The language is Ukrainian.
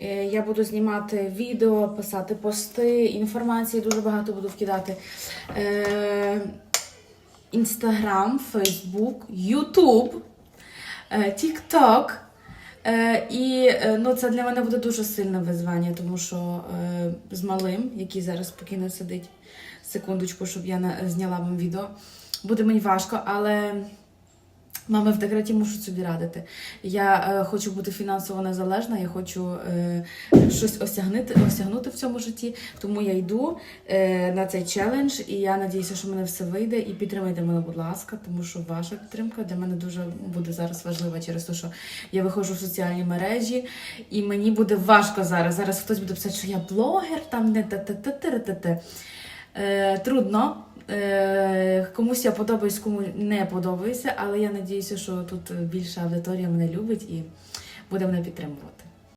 Е, Я буду знімати відео, писати пости, інформації дуже багато буду вкидати. Інстаграм, Фейсбук, Ютуб, Тікток. І е, ну, це для мене буде дуже сильне визвання, тому що е, з малим, який зараз спокійно сидить, секундочку, щоб я зняла вам відео, буде мені важко, але мами в декреті мушу собі радити. Я е, хочу бути фінансово незалежна, я хочу е, щось осягнути, осягнути в цьому житті, тому я йду е, на цей челендж, і я надіюся, що в мене все вийде. І підтримайте мене, будь ласка, тому що ваша підтримка для мене дуже буде зараз важлива через те, що я виходжу в соціальні мережі, і мені буде важко зараз. Зараз хтось буде писати, що я блогер, там не те те те те те Е, Трудно. Е, комусь я подобаюсь, кому не подобаюся, але я надіюся, що тут більша аудиторія мене любить і буде мене підтримувати.